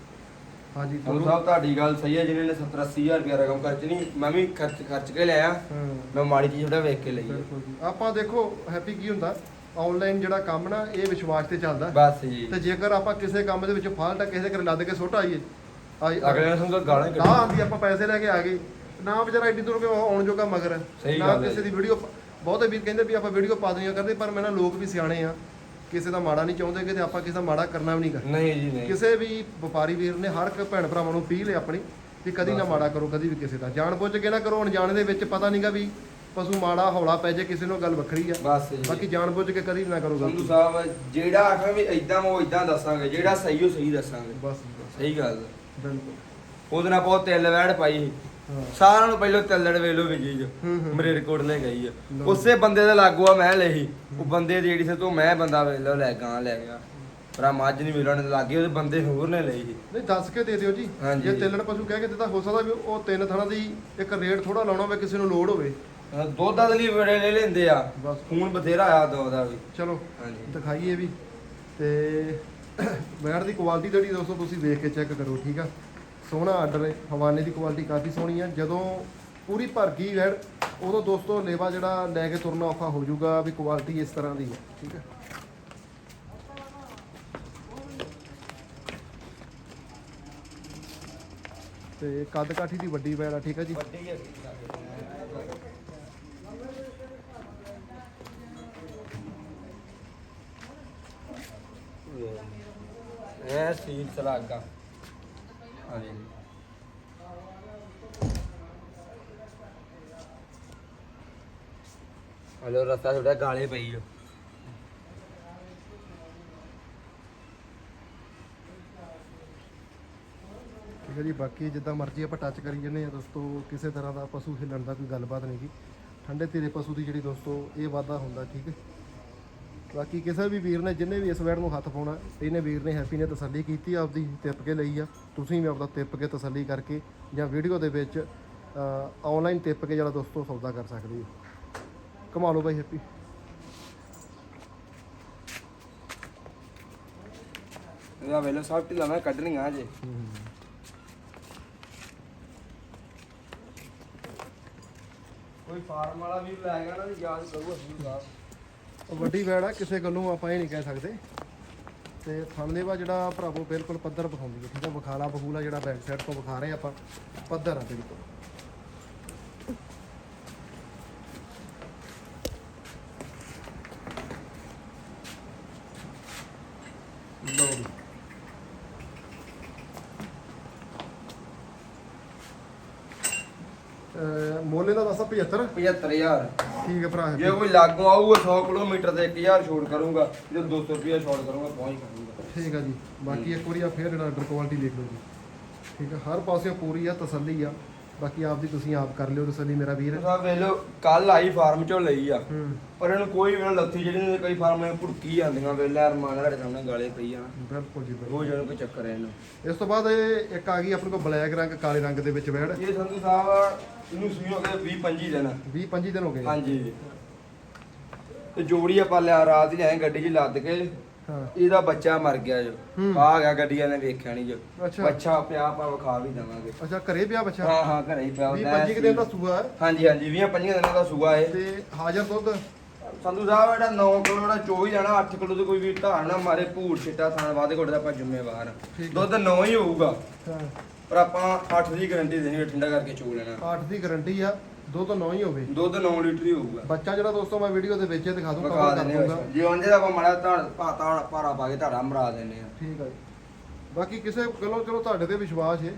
ਹਾਂਜੀ ਤੁਹਾਨੂੰ ਸਾਹਿਬ ਤੁਹਾਡੀ ਗੱਲ ਸਹੀ ਹੈ ਜਿਹਨੇ ਨੇ 70 80000 ਰੁਪਏ ਰਕਮ ਖਰਚਣੀ ਮੈਂ ਵੀ ਖਰਚ ਖਰਚ ਕੇ ਲਿਆ। ਹਾਂ। ਮੈਂ ਮਾੜੀ ਚੀਜ਼ ਉਹਦਾ ਵੇਖ ਕੇ ਲਈ ਹੈ। ਬਿਲਕੁਲ ਜੀ। ਆਪਾਂ ਦੇਖੋ ਹੈਪੀ ਕੀ ਹੁੰਦਾ? ਆਨਲਾਈਨ ਜਿਹੜਾ ਕੰਮ ਨਾ ਇਹ ਵਿਸ਼ਵਾਸ ਤੇ ਚੱਲਦਾ। ਬਸ ਜੀ। ਤੇ ਜੇਕਰ ਆਪਾਂ ਕਿਸੇ ਕੰਮ ਦੇ ਵਿੱਚ ਫਾਲਟ ਆ ਕਿਸੇ ਦੇ ਘਰੇ ਲੱਦ ਕੇ ਸੁੱਟ ਆਈਏ ਆਈ ਅਗਲੇ ਨੇ ਸਮਝੋ ਗਾਲਾਂ ਹੀ ਨਾ ਕੱਢੀਆਂ। ਆਂਦੀ ਆਪਾਂ ਪੈਸੇ ਲੈ ਕੇ ਆ ਗਏ। ਨਾ ਵਿਚਾਰਾ ਐਡੀ ਦੂਰ ਕੇ ਆਉਣ ਜੋਗਾ ਮਗਰ? ਹੈ। ਸਹੀ ਨਾ ਗੱਲ ਹੈ ਕਿਸੇ ਦੀ ਵੀਡੀਓ ਬਹੁਤੇ ਵੀਰ ਕਹਿੰਦੇ ਵੀ ਆਪਾਂ ਵੀਡੀਓ ਪਾ ਦਨੀਆਂ ਕਰਦੇ ਪਰ ਮੈਂ ਨਾ ਲੋਕ ਵੀ ਸਿਆਣੇ ਆ। ਕਿਸੇ ਦਾ ਮਾੜਾ ਨਹੀਂ ਚਾਹੁੰਦੇ ਕਿ ਤੇ ਆਪਾਂ ਕਿਸੇ ਦਾ ਮਾੜਾ ਕਰਨਾ ਵੀ ਨਹੀਂ ਗਾ। ਨਹੀਂ ਜੀ ਨਹੀਂ। ਕਿਸੇ ਵੀ ਵਪਾਰੀ ਵੀਰ ਨੇ ਹਰ ਇੱਕ ਭੈਣ ਭਰਾਵਾਂ ਨੂੰ ਅਪੀਲ ਹੈ ਆਪਣੀ ਵੀ ਕਦੀ ਨਾ ਮਾੜਾ ਕਰੋ ਕਦੀ ਵੀ ਕਿਸੇ ਦਾ। ਜਾਣ ਬੁੱਝ ਕੇ ਨਾ ਕਰੋ ਅਣਜਾਣ ਦੇ ਵਿੱਚ ਪਤਾ ਨਹੀਂਗਾ ਵੀ ਪਸ਼ੂ ਮਾੜਾ ਹੌਲਾ ਪੈ ਜੇ ਕਿਸੇ ਨੂੰ ਗੱਲ ਵੱਖਰੀ ਆ। ਬਸ ਜੀ। ਬਾਕੀ ਜਾਣ ਬੁੱਝ ਕੇ ਕਦੀ ਵੀ ਨਾ ਕਰੋ ਸੰਧੂ ਗਲਤੀ ਸਾਹਿਬ ਜਿਹੜਾ ਆਖਾਂ ਵੀ ਇਦਾਂ ਉਹ ਇਦਾਂ ਦੱਸਾਂਗੇ ਜਿਹੜਾ ਸਹੀ ਉਹ ਸਹੀ ਦੱਸਾਂਗੇ। ਬਸ ਸਹੀ ਗੱਲ ਬਿਲਕੁਲ। ਉਹਦੇ ਨਾਲ ਬਹੁਤ ਤਿੱਲ ਵੈੜ ਪਾਈ ਸੀ। ਸਾਰਿਆਂ ਨੂੰ ਪਹਿਲਾਂ ਤਿੱਲੜ ਵੇਲੋ ਵਿਜੀ ਜੋ। ਮੇਰੇ ਰਿਕਾਰਡ ਲੈ ਗਈ ਆ। ਉਸੇ ਬੰਦੇ ਦੇ ਲਾਗੂ ਆ ਮੈਂ ਲਈ। ਉਹ ਬੰਦੇ ਦੀ ਜਿਹੜੀ ਸੇ ਤੋਂ ਮੈਂ ਬੰਦਾ ਵੇਲੋ ਲੈ ਗਾਂ ਲੈ ਗਿਆ। ਪਰ ਮੱਝ ਨਹੀਂ ਮਿਲਣ ਦੇ ਲਾਗੇ ਉਹਦੇ ਬੰਦੇ ਹੋਰ ਨੇ ਲਈ। ਨਹੀਂ ਦੱਸ ਕੇ ਦੇ ਦਿਓ ਜੀ। ਜੇ ਤਿੰਲਣ ਪਸ਼ੂ ਕਹਿ ਕੇ ਦਿੱਤਾ ਹੋ ਸਕਦਾ ਵੀ ਉਹ ਤਿੰਨ ਥਣਾ ਦੀ ਇੱਕ ਰੇਟ ਥੋੜਾ ਲਾਉਣਾ ਹੋਵੇ ਕਿਸੇ ਨੂੰ ਲੋੜ ਹੋਵੇ। ਦੁੱਧ ਦਾ ਲਈ ਬੜੇ ਲੈ ਲੈਂਦੇ ਆ। ਬਸ। ਖੂਨ ਬਥੇਰਾ ਆ ਦੋ ਦਾ ਵੀ। ਚਲੋ ਹਾਂਜੀ। ਦਿਖਾਈਏ ਵੀ। ਤੇ ਵੈੜ ਦੀ ਕੁਆਲਿਟੀ ਜਿਹੜੀ ਦੋਸਤੋ ਤੁਸੀਂ ਵੇਖ ਕੇ ਚੈੱਕ ਕਰੋ ਠੀਕ ਆ? ਸੋਹਣਾ ਆਰਡਰ ਹੈ, ਹਵਾਨੇ ਦੀ ਕੁਆਲਿਟੀ ਕਾਫੀ ਸੋਹਣੀ ਹੈ। ਜਦੋਂ ਪੂਰੀ ਭਰ ਗਈ ਵੈੜ, ਉਦੋਂ ਦੋਸਤੋ ਲੇਵਾ ਜਿਹੜਾ ਲੈ ਕੇ ਤੁਰਨਾ ਔਖਾ ਹੋ ਜਾਊਗਾ ਵੀ ਕੁਆਲਿਟੀ ਇਸ ਤਰ੍ਹਾਂ ਦੀ ਹੈ, ਠੀਕ ਹੈ। ਤੇ ਕੱਦ ਕਾਠੀ ਦੀ ਵੱਡੀ ਵੈੜ ਆ, ਠੀਕ ਹੈ ਜੀ। ਵੱਡੀ ਹੈ ਇਹ ਸੀਲ ਸਲਾਗਾ ਹਾਂਜੀ। ਹਲੋ, ਰਸਤਾ ਥੋੜਾ ਗਾਲੇ ਪਈ ਜੋ ਠੀਕ ਹੈ ਜੀ, ਬਾਕੀ ਜਿੱਦਾਂ ਮਰਜ਼ੀ ਆਪਾਂ ਟੱਚ ਕਰੀ ਜੰਨੇ ਆ ਦੋਸਤੋ, ਕਿਸੇ ਤਰ੍ਹਾਂ ਦਾ ਪਸ਼ੂ ਹਿੱਲਣ ਦਾ ਕੋਈ ਗੱਲਬਾਤ ਨਹੀਂ ਜੀ ਠੰਡੇ ਤੇਰੇ ਪਸ਼ੂ ਦੀ ਜਿਹੜੀ ਦੋਸਤੋ, ਇਹ ਵਾਧਾ ਹੁੰਦਾ, ਠੀਕ ਹੈ। ਬਾਕੀ ਕਿਸੇ ਵੀ ਵੀਰ ਨੇ ਜਿੰਨੇ ਵੀ ਇਸ ਵੈੜ ਨੂੰ ਹੱਥ ਪਾਉਣਾ ਇਹਨੇ ਵੀਰ ਨੇ ਹੈਪੀ ਨੇ ਤਸੱਲੀ ਕੀਤੀ ਆਪਦੀ ਤਿੱਪ ਕੇ ਲਈ ਆ। ਤੁਸੀਂ ਵੀ ਆਪਦਾ ਤਿੱਪ ਕੇ ਤਸੱਲੀ ਕਰਕੇ ਜਾਂ ਵੀਡੀਓ ਦੇ ਵਿੱਚ ਆਨਲਾਈਨ ਤਿੱਪ ਕੇ ਜਿਹੜਾ ਦੋਸਤੋ ਸੌਦਾ ਕਰ ਸਕਦੇ ਹੋ। ਕਮਾ ਲਓ ਬਾਈ ਹੈਪੀ। ਇਹਦਾ ਵੇਲੋ ਸਭ ਢਿੱਲਾ ਮੈਂ ਕੱਢਣੀਆਂ ਜੇ ਕੋਈ ਫਾਰਮ ਵਾਲਾ ਵੀ ਲੈ ਗਿਆ ਨਾ ਯਾਦ ਕਰੂਗਾ ਸੰਧੂ ਸਾਹਿਬ ਵੱਡੀ ਵੈੜ ਆ, ਕਿਸੇ ਗੱਲੋਂ ਆਪਾਂ ਇਹ ਨਹੀਂ ਕਹਿ ਸਕਦੇ। ਤੇ ਥਣਲੇਵਾ ਜਿਹੜਾ ਭਰਾਵੋ, ਬਿਲਕੁਲ ਪੱਧਰ ਵਿਖਾਉਂਦੀ ਹੈ, ਠੀਕ ਹੈ ਬਖਾਲਾ ਬਖੂਲਾ ਜਿਹੜਾ ਬੈਕ ਸਾਈਡ ਤੋਂ ਵਿਖਾ ਰਹੇ ਆਪਾਂ, ਪੱਧਰ ਆ ਬਿਲਕੁਲ। ਲਓ ਮੋਲੇ ਦਾ ਦੱਸ 75 75000 ਠੀਕ ਹੈ ਭਰਾ ਜੇ ਕੋਈ ਲਾਗੋਂ ਆਊਗਾ 100 ਕਿਲੋਮੀਟਰ ਤੇ 1000 ਛੋਟ ਕਰੂੰਗਾ ਜੇ 200 ਰੁਪਏ ਛੋਟ ਕਰੂੰਗਾ ਪਹੁੰਚ ਕਰੂੰਗਾ। ਠੀਕ ਆ ਜੀ। ਬਾਕੀ ਇੱਕ ਵਾਰੀ ਆ ਫੇਰ ਜਿਹੜਾ ਆਰਡਰ ਕੁਆਲਿਟੀ ਲਿਖ ਲਓ ਜੀ। ਠੀਕ ਆ ਹਰ ਪਾਸਿਓਂ ਪੂਰੀ ਆ ਤਸੱਲੀ ਆ। ਬਾਕੀ ਆਪ ਦੀ ਤੁਸੀਂ ਆਪ ਕਰ ਲਿਓ ਤਸੱਲੀ ਮੇਰਾ ਵੀਰ। ਸਾਹਿਬ ਵੇਲੋ ਕੱਲ ਆਈ ਫਾਰਮ ਚੋਂ ਲਈ ਆ। ਹੂੰ। ਪਰ ਇਹਨੂੰ ਕੋਈ ਵੀ ਨਾ ਲੱਥੀ ਜਿਹੜੀ ਨੇ ਕਈ ਫਾਰਮ ਨੇ ਭੁੜਕੀ ਜਾਂਦੀਆਂ ਵੇਲੇ ਅਰਮਾਨ ਸਾਡੇ ਸਾਹਮਣੇ ਗਾਲੇ ਪਈ ਜਾਣਾ ਬਿਲਕੁਲ ਜੀ ਬਿਲਕੁਲ। ਉਹ ਜਿਹਨੂੰ ਕੋਈ ਚੱਕਰ ਹੈ ਇਹਨੂੰ। ਇਸ ਤੋਂ ਬਾਅਦ ਇਹ ਇੱਕ ਆ ਗਈ ਆਪਣੇ ਕੋਲ ਬਲੈਕ ਰੰਗ ਕਾਲੇ ਰੰਗ ਦੇ ਵਿੱਚ ਬੈੜ ਇਹ ਸੰਧੂ ਸਾਹਿਬ ਇਹਨੂੰ ਸੂਈ ਹੋ ਗਏ 20 25 ਦਿਨ। 20 25 ਦਿਨ ਹੋ ਗਏ। ਹਾਂਜੀ। ਤੇ ਜੋੜੀ ਆਪਾਂ ਲਿਆ ਰਾਤ ਹੀ ਲਿਆਏ ਗੱਡੀ 'ਚ ਲੱਦ ਕੇ। ਇਹਦਾ ਬੱਚਾ ਮਰ ਗਿਆ ਜੋ। ਹੂੰ। ਆ ਗਿਆ ਗੱਡੀਆਂ ਨੇ ਵੇਖਿਆ ਨਹੀਂ ਜੋ। ਅੱਛਾ। ਬੱਚਾ ਪਿਆ ਆਪਾਂ ਵਿਖਾ ਵੀ ਦੇਵਾਂਗੇ। ਅੱਛਾ ਘਰੇ ਪਿਆ ਬੱਚਾ? ਹਾਂ ਹਾਂ ਘਰੇ ਹੀ ਪਿਆ। 20 ਹੁੰਦਾ 25 ਦਿਨ ਦਾ ਸੂਆ ਹੈ। ਹਾਂਜੀ ਹਾਂਜੀ 20 25 ਦਿਨਾਂ ਦਾ ਸੂਆ ਏ ਤੇ ਹਾਜ਼ਰ ਦੁੱਧ? ਸੰਧੂ ਸਾਹਿਬ ਇਹਦਾ 9 ਕਿਲੋ ਜਿਹੜਾ ਚੋਈ ਜਾਣਾ 8 ਕਿਲੋ ਤੇ ਕੋਈ ਵੀ ਧਾਰ ਨਾ ਮਾਰੇ ਭੂਰ ਛਿੱਟਾ ਥਾਣ ਵਾਦੇ ਕੋਲ ਦਾ ਆਪਾਂ ਜ਼ਿੰਮੇਵਾਰ ਹਾਂ। ਠੀਕ ਹੈ। ਦੁੱਧ 9 ਹੀ ਹੋਊਗਾ। ਹਾਂ। ਪਰ ਆਪਾਂ 8 ਦੀ ਗਾਰੰਟੀ ਦੇਣੀ ਹੈ ਠੰਡਾ ਕਰਕੇ ਚੋ ਲੈਣਾ। 8 ਦੀ ਗਾਰੰਟੀ ਆ। ਦੁੱਧ 9 ਹੀ ਹੋਵੇ। ਦੁੱਧ 9 ਲੀਟਰ ਹੀ ਹੋਊਗਾ। ਬੱਚਾ ਜਿਹੜਾ ਦੋਸਤੋ ਮੈਂ ਵੀਡੀਓ ਦੇ ਵਿੱਚ ਹੀ ਦਿਖਾ ਦੂੰ ਵਿਖਾ ਕਰ ਦਿੰਦੇ ਦੂੰਗਾ। ਜੇ ਉਹਦੇ ਦਾ ਆਪਾਂ ਮਾੜਾ ਧਾਰ ਪਾਤਾ ਭਾਰਾ ਪਾ ਕੇ ਧਾਰਾ ਮਰਾ ਦਿੰਦੇ ਆ। ਠੀਕ ਜੀ। ਬਾਕੀ ਕਿਸੇ ਗੱਲੋਂ ਚਲੋ ਤੁਹਾਡੇ ਤੇ ਵਿਸ਼ਵਾਸ ਹੈ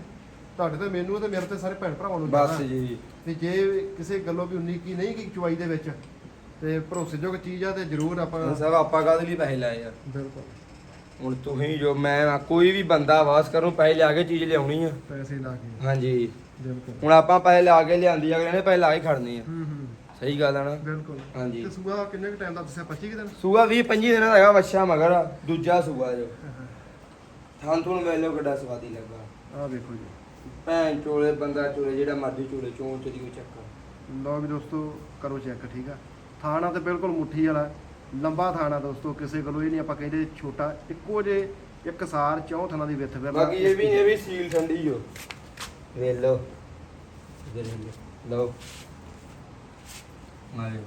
ਤੁਹਾਡੇ ਤੇ ਮੈਨੂੰ ਤੇ ਮੇਰੇ ਤੇ ਸਾਰੇ ਭੈਣ ਭਰਾਵਾਂ ਨੂੰ ਬਸ ਜਾਣਾ। ਜੀ। ਤੇ ਜੇ ਕਿਸੇ ਗੱਲੋਂ ਵੀ ਉਨੀ ਕੀ ਨਹੀਂ ਕੀ ਚੁਆਈ ਦੇ ਵਿੱਚ ਤੇ ਭਰੋਸੇਯੋਗ ਚੀਜ਼ ਆ ਤੇ ਜ਼ਰੂਰ ਆਪਾਂ ਸਭ ਆਪਾਂ ਕਾਹਦੇ ਲਈ ਪੈਸੇ ਲਾਏ ਆ? ਬਿਲਕੁਲ। ਹੁਣ ਤੁਸੀਂ ਜੋ ਮੈਂ ਕੋਈ ਵੀ ਬੰਦਾ ਵਾਸ ਕਰੂੰ ਪੈਸੇ ਲਿਆ ਕੇ ਚੀਜ਼ ਲਿਆਉਣੀ ਆ। ਪੈਸੇ ਲਾ ਕੇ। ਹਾਂਜੀ। ਬਿਲਕੁਲ। ਹੁਣ ਆਪਾਂ ਪੈਸੇ ਲਾ ਕੇ ਲਿਆਂਦੀ ਅਗਲੇ ਨੇ ਪੈਸੇ ਲਾ ਕੇ ਖੜਨੇ ਆ। ਹੂੰ ਹੂੰ। ਸਹੀ ਗੱਲ ਆ ਨਾ? ਬਿਲਕੁਲ। ਹਾਂਜੀ। ਤੇ ਸੂਆ ਕਿੰਨੇ ਕੁ ਟਾਈਮ ਦਾ ਦੱਸਿਆ? 25 ਕੁ ਦਿਨ? ਸੂਆ 20 25 ਦਿਨਾਂ ਦਾ ਹੈਗਾ ਵੱਛਾ ਮਗਰ ਆ, ਦੂਜਾ ਸੂਆ ਜੋ। ਥਾਂ ਥੂਣ ਵੇਲੋ ਕਿੱਡਾ ਸਵਾਦੀ ਲੱਗਾ। ਆਹ ਵੇਖੋ ਜੀ। ਭੈਣ ਚੋਲੇ ਬੰਦਾ ਚੋਲੇ ਜਿਹੜਾ ਮਰਜ਼ੀ ਚੋਲੇ ਚੋਂ ਚ ਦੀ ਕੋਈ ਚੱਕਰ। ਲਓ ਵੀ ਦੋਸਤੋ ਕਰੋ ਚੈੱਕ ਠੀਕ ਆ? ਥਾਣਾ ਤੇ ਬਿਲਕੁਲ ਮੁੱਠੀ ਵਾਲਾ ਲੰਬਾ ਥਾਣਾ ਦੋਸਤੋ ਕਿਸੇ ਗੱਲੋਂ ਇਹ ਨਹੀਂ ਆਪਾਂ ਕਹਿੰਦੇ ਛੋਟਾ ਇੱਕੋ ਜੇ ਇੱਕ ਸਾਰ ਚੌਂ ਥਾਣਾ ਦੀ ਵਿੱਥ ਫਿਰ ਬਾਕੀ ਇਹ ਵੀ ਇਹ ਵੀ ਸੀਲ ਠੰਡੀ ਜੋ। ਵੇਲੋ। ਲਓ। ਮਾਰੇ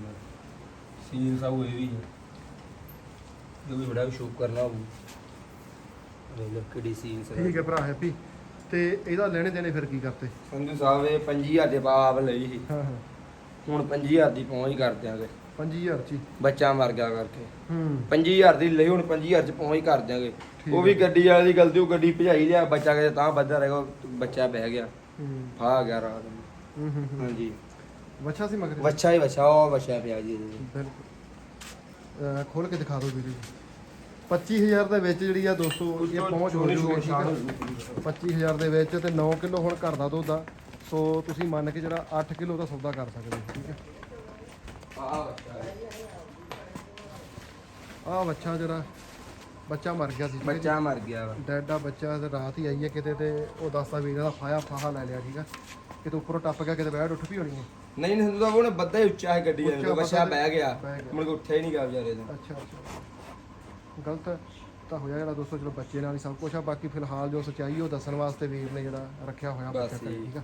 ਸੀਲ ਸਭ ਇਹ ਵੀ ਹੈ। ਜੋ ਵੀ ਬੜਾ ਸ਼ੂਟ ਕਰਨਾ ਹੋਊ। ਵੇਲੋ ਕਿਹੜੀ ਸਰ ਠੀਕ ਹੈ ਭਰਾ ਹੈਪੀ ਤੇ ਇਹਦਾ ਲੈਣੇ ਦੇਣੇ ਫਿਰ ਕੀ ਕਰਤੇ? ਸੰਧੂ ਸਾਹਿਬ ਇਹ 5000 ਦੇ ਬਾਪ ਲਈ ਸੀ। ਹਾਂ ਹਾਂ। ਹੁਣ 5000 ਦੀ ਪਹੁੰਚ ਕਰ ਦਿਆਂਗੇ। 5000 ਚ ਹੀ। ਬੱਚਾ ਮਰ ਗਿਆ ਕਰਕੇ। ਹੂੰ। 5000 ਦੀ ਲਈ ਹੁਣ 5000 ਚ ਪਹੁੰਚ ਕਰ ਦਿਆਂਗੇ। ਠੀਕ ਉਹ ਵੀ ਗੱਡੀ ਵਾਲੇ ਦੀ ਗਲਤੀ ਉਹ ਗੱਡੀ ਭਜਾਈ ਲਿਆ ਬੱਚਾ ਕਿਤੇ ਤਾਂ ਵੱਧਾ ਰਹੇਗਾ ਬੱਚਾ ਬਹਿ ਗਿਆ। ਹੂੰ। ਫਾ ਗਿਆ ਰਾਤ ਨੂੰ। ਹੂੰ, ਹੂੰ ਹੂੰ। ਹਾਂਜੀ। ਬੱਚਾ ਸੀ ਮਗਰ? ਵੱਛਾ ਹੀ ਵੱਛਾ ਉਹ ਵੱਛਾ ਪਿਆ ਜੀ। ਇਹਦੇ ਵਿੱਚ। ਬਿਲਕੁਲ। ਅਹ ਖੋਲ ਕੇ ਦਿਖਾ ਦਿਓ ਵੀਡੀਓ 25000 ਦੇ ਵਿੱਚ ਜਿਹੜੀ ਆ ਦੋਸਤੋ ਇਹ ਪਹੁੰਚ ਹੋ ਜੂਗੀ ਠੀਕ ਆ 25000 ਦੇ ਵਿੱਚ ਤੇ 9 ਕਿਲੋ ਹੁਣ ਘਰ ਦਾ ਦੁੱਧ ਆ। ਸੋ ਤੁਸੀਂ ਮੰਨ ਕੇ ਜਿਹੜਾ 8 ਕਿਲੋ ਦਾ ਸੌਦਾ ਕਰ ਸਕਦੇ ਹੋ ਠੀਕ ਹੈ। ਆਹ ਬੱਚਾ ਜਿਹੜਾ ਬੱਚਾ ਮਰ ਗਿਆ ਸੀ। ਬੱਚਾ ਮਰ ਗਿਆ ਵਾ ਡੈਡ ਆ ਬੱਚਾ ਤੇ ਰਾਤ ਹੀ ਆਈ ਹੈ ਕਿਤੇ ਤੇ ਉਹ ਦੱਸਦਾ ਵੀ ਇਹਦਾ ਫਾਇਆ ਫਾਹਾ ਲੈ ਲਿਆ ਠੀਕ ਆ ਕਿਤੇ ਉੱਪਰੋਂ ਟੱਪ ਗਿਆ ਕਿਤੇ ਬੈਠ ਉੱਠ ਵੀ ਹੋਣੀ ਹੈ ਨਹੀਂ ਨਹੀਂ ਸਾਹਿਬ ਉਹਨੇ ਬੱਦਾ ਹੀ ਉੱਚਾ ਹੈ ਗੱਡੀ ਦੇ ਬੱਧਾ ਬਹਿ ਗਿਆ। ਮੁੜ ਕੇ ਉੱਠਿਆ ਹੀ ਨਹੀਂ ਗਿਆ ਵਿਚਾਰੇ ਤੋਂ ਅੱਛਾ ਅੱਛਾ ਗਲਤ ਤਾਂ ਹੋਇਆ ਜਿਹੜਾ ਦੋਸਤੋ ਚਲੋ ਬੱਚੇ ਨਾਲ ਹੀ ਸਭ ਕੁਝ ਆ ਬਾਕੀ ਫਿਲਹਾਲ ਜੋ ਸਚਾਈ ਉਹ ਦੱਸਣ ਵਾਸਤੇ ਵੀਰ ਨੇ ਜਿਹੜਾ ਰੱਖਿਆ ਹੋਇਆ ਬੱਚਾ। ਠੀਕ ਆ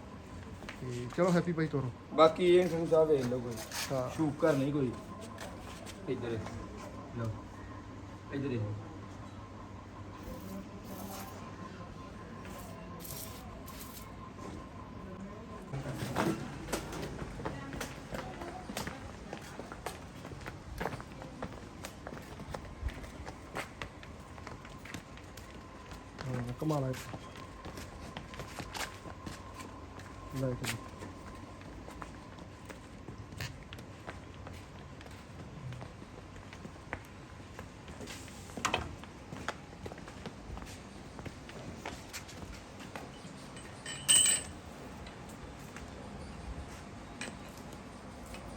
ਤੇ ਚਲੋ ਹੈਪੀ ਭਾਈ ਤੋਰੋ। ਬਾਕੀ ਇਹ ਸੰਧੂ ਸਾਹਿਬ ਵੇਖ ਲਓ ਕੋਈ। ਤਾਂ ਸ਼ੂਕਰ ਨਹੀਂ ਕੋਈ। ਇੱਧਰ। ਲਓ। ਇੱਧਰ ਇਹ। ਹਾਂ, ਕਮਾਲ ਹੈ ਲੈ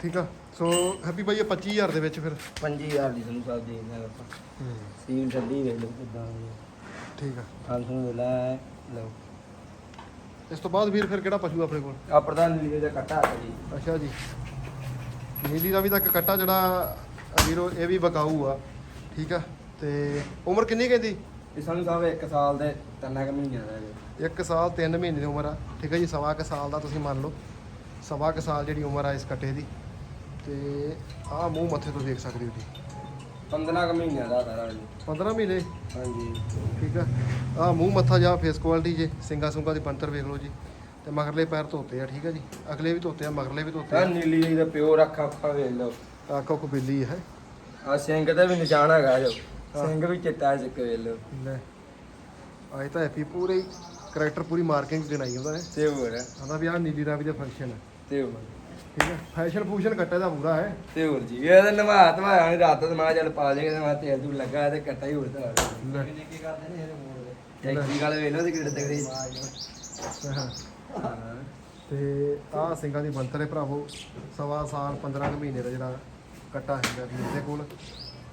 ਠੀਕ ਆ ਸੋ ਹੈਪੀ ਭਾਈ ਇਹ 25000 ਦੇ ਵਿੱਚ ਫਿਰ। 5000 ਦੀ ਸੰਧੂ ਸਾਹਿਬ ਦੇਖਦੇ ਆ ਆਪਾਂ। ਸੀਨ ਠੰਡੀ ਵੇਖ ਲਓ ਕਿਦਾਂ ਠੀਕ ਆ। ਹਾਂ ਤੁਹਾਨੂੰ ਲੈ ਲਓ। ਇਸ ਤੋਂ ਬਾਅਦ ਵੀਰ ਫਿਰ ਕਿਹੜਾ ਪਸ਼ੂ ਆਪਣੇ ਕੋਲ? ਆ ਪ੍ਰਧਾਨ ਨੀਲੇ ਦਾ ਕੱਟਾ ਆ ਜੀ। ਅੱਛਾ ਜੀ। ਨੀਲੀ ਦਾ ਵੀ ਤਾਂ ਇੱਕ ਕੱਟਾ ਜਿਹੜਾ ਵੀਰੋ ਇਹ ਵੀ ਬਕਾਊ ਆ। ਠੀਕ ਆ? ਤੇ ਉਮਰ ਕਿੰਨੀ ਕਹਿੰਦੀ ਇਹ ਸੰਧੂ ਸਾਹਿਬ 1 ਸਾਲ ਦੇ ਤਿੰਨਾਂ ਕੁ ਮਹੀਨਿਆਂ ਦਾ ਹੈ 1 ਸਾਲ 3 ਮਹੀਨੇ ਦੀ ਉਮਰ ਆ। ਠੀਕ ਆ ਜੀ ਸਵਾ ਕੁ ਸਾਲ ਦਾ ਤੁਸੀਂ ਮੰਨ ਲਓ। ਸਵਾ ਕੁ ਸਾਲ ਜਿਹੜੀ ਉਮਰ ਆ ਇਸ ਕੱਟੇ ਦੀ। ਤੇ ਆਹ ਮੂੰਹ ਮੱਥੇ ਤੋਂ ਦੇਖ ਸਕਦੇ ਹੋ ਜੀ। 15 ਕੁ ਮਹੀਨਿਆਂ ਦਾ ਸਾਰਾ ਜੀ। 15 ਮਹੀਨੇ? ਹਾਂਜੀ। ਠੀਕ ਆ। ਆਹ ਮੂੰਹ ਮੱਥਾ ਜਾਂ ਫੇਸ ਕੁਆਲਿਟੀ ਜੇ ਸਿੰਗਾ ਸੁੰਗਾ ਦੀ ਬੰਤਰ ਵੇਖ ਲਓ ਜੀ। ਤੇ ਮਗਰਲੇ ਪੈਰ ਧੋਤੇ ਆ ਠੀਕ ਆ ਜੀ। ਅਗਲੇ ਵੀ ਧੋਤੇ ਆ ਮਗਰਲੇ ਵੀ ਧੋਤੇ ਆ। ਆ ਨੀਲੀ ਦਾ ਪਿਓ ਰੱਖਾ ਅੱਖਾਂ ਵੇਖ ਲਓ। ਆਕੋ ਕੋ ਬਿੱਲੀ ਹੈ। ਆ ਸਿੰਘ ਤੇ ਵੀ ਨਿਸ਼ਾਨ ਹੈਗਾ ਜੋ। ਸਿੰਘ ਵੀ ਚਿੱਟਾ ਸਿੱਕ ਵੇਖ ਲਓ। ਲੈ। ਅੱਜ ਤਾਂ ਹੈਪੀ ਪੂਰੇ ਕਰੈਕਟਰ ਪੂਰੀ ਮਾਰਕਿੰਗ ਦੇਣਾਈ ਉਹਦਾ ਨੇ ਤੇ ਹੋਰ। ਕਹਿੰਦਾ ਵੀ ਆਹ ਨੀਲੀ ਰਾਵੀ ਦਾ ਫੰਕਸ਼ਨ ਹੈ ਤੇ ਹੋਰ। ਠੀਕ ਹੈ? ਫੈਸ਼ਨ ਫੂਸ਼ਨ ਕੱਟੇ ਦਾ ਪੂਰਾ ਹੈ। ਤੇ ਹੋਰ ਜੀ ਇਹ ਤਾਂ ਨਵਾ ਧਵਾਇਆ ਨਹੀਂ ਰਾਤ ਤੋਂ ਮੈਂ ਚੱਲ ਪਾ ਦੇਗੇ ਤੇ ਮੈਂ ਤੇਲ ਤੂੰ ਲੱਗਾ ਤੇ ਕੱਟਾ ਹੀ ਹੋਰ ਤਾਂ ਲੈ। ਕੀ ਕਰਦੇ ਨੇ ਇਹਦੇ ਮੋੜ ਟੈਕਸੀ ਵਾਲੇ ਵੇਖ ਲਓ ਤੇ ਕਿਹੜੇ ਤਗੜੇ। ਤੇ ਆਹ ਸਿੰਘਾਂ ਦੀ ਬੰਤਰੇ ਭਰਾਵੋ ਸਵਾ ਸਾਲ 15 ਕੁ ਮਹੀਨੇ ਦਾ ਜਿਹੜਾ ਕੱਟਾ ਹੈਗਾ ਵੀ ਇਹਦੇ ਕੋਲ।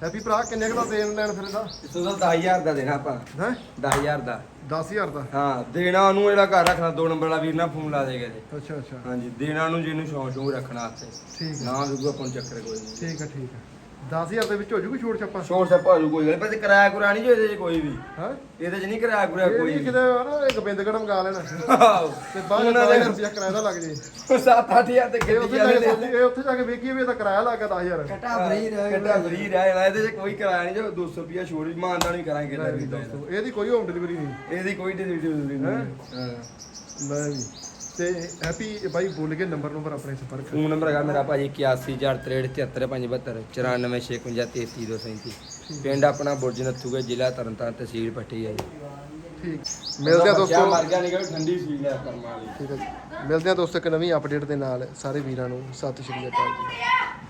ਹੈਪੀ ਭਰਾ ਕਿੰਨੇ ਕੁ ਦਾ ਦੇਣ ਲੈਣ ਫਿਰ ਇਹਦਾ? ਇਸ ਤੋਂ 10000 ਦਾ ਦੇਣਾ ਆਪਾਂ। ਹੈ? 10000 ਦਾ। 10000 ਦਾ? ਹਾਂ ਦੇਣਾ ਉਹਨੂੰ ਜਿਹੜਾ ਘਰ ਰੱਖਣਾ ਦੋ ਨੰਬਰ ਵਾਲਾ ਵੀਰ ਨਾਲ ਫੋਨ ਲਾ ਦੇਗਾ ਜੀ ਅੱਛਾ ਅੱਛਾ। ਹਾਂਜੀ ਦੇਣਾ ਉਹਨੂੰ ਜਿਹਨੂੰ ਸ਼ੌਂਕ ਸ਼ੌਂਕ ਰੱਖਣਾ ਆਪੇ। ਠੀਕ ਹੈ ਨਾ ਦੂਗਾ ਆਪਾਂ ਨੂੰ ਚੱਕਰ ਕੋਈ ਨਹੀਂ। ਠੀਕ ਹੈ ਠੀਕ ਹੈ 10000 ਦੇ ਵਿੱਚ ਹੋ ਜੂਗੀ ਛੋਟ ਛੱਪਾ? ਸ਼ੋਰ ਸੇ ਭਾਜੂ ਕੋਈ ਗੱਲ ਨੀ, ਪਰ ਕਿਰਾਇਆ ਕੁਰਾ ਨਹੀਂ ਜੋ ਇਹਦੇ 'ਚ ਕੋਈ ਵੀ। ਹਾਂ? ਇਹਦੇ 'ਚ ਨਹੀਂ ਕਿਰਾਇਆ ਕੁਰਾ ਇਹ ਕੋਈ ਵੀ ਵੀ। ਕਿਤੇ ਨਾ ਇੱਕ ਬਿੰਦਗੜ ਮੰਗਾ ਲੈਣਾ। ਆਹੋ। ਤੇ ਬਾਅਦ ਉਹਨਾਂ ਕਿਰਾਇਆ ਦਾ ਲੱਗ ਜੇ। ਸੱਤ ਅੱਠ ਹਜ਼ਾਰ ਤੇ ਇਹ ਉੱਥੇ ਗੱਡੀ ਜਾ ਕੇ ਸੋਚੀ- ਇਹ ਉੱਥੇ ਜਾ ਕੇ ਵੇਖੀਏ ਵੀ ਇਹਦਾ ਕਿਰਾਇਆ ਲੱਗਾ 10000 ਕਟਾ ਫਰੀ ਰਹਿ ਕਟਾ ਫਰੀ ਰਹਿ। ਜਾਣਾ ਇਹਦੇ 'ਚ ਕੋਈ ਕਿਰਾਇਆ ਨਹੀਂ ਜੋ 200 ਰੁਪਿਆ ਛੋੜ ਵੀ ਮਾਨਦਾ ਨਹੀਂ ਕਰਾਂਗੇ ਲੈ ਵੀ ਦੋਸਤੋ ਇਹਦੀ ਕੋਈ ਹੋਮ ਡਿਲੀਵਰੀ ਨਹੀਂ। ਇਹਦੀ ਕੋਈ ਡਿਲੀਵਰੀ ਨਹੀਂ। ਹਾਂ। ਲੈ ਵੀ। ਤੇ ਹੈਪੀ ਬਾਈ ਬੋਲ ਕੇ ਨੰਬਰ ਨੰਬਰ ਆਪਣੇ ਸੰਪਰਕ ਫੋਨ ਨੰਬਰ ਹੈਗਾ ਮੇਰਾ ਭਾਜੀ 8143377572 946533237 ਪਿੰਡ ਆਪਣਾ ਬੁਰਜ ਨੱਥੂਗਾ ਜ਼ਿਲ੍ਹਾ ਤਰਨਤਾਰਨ ਤਹਿਸੀਲ ਪੱਟੀ ਹੈ ਜੀ ਠੀਕ। ਮਿਲਦੇ ਆ ਦੋਸਤੋ। ਮਰ ਗਿਆ ਨਿਕਲ ਠੰਡੀ ਸੀ ਲੈ ਕਰਮਾਂ ਵਾਲੀ। ਠੀਕ ਹੈ ਜੀ। ਮਿਲਦੇ ਆ ਦੋਸਤੋ ਇੱਕ ਨਵੀਂ ਅਪਡੇਟ ਦੇ ਨਾਲ ਸਾਰੇ ਵੀਰਾਂ ਨੂੰ। ਸਤਿ ਸ਼੍ਰੀ ਅਕਾਲ ਜੀ।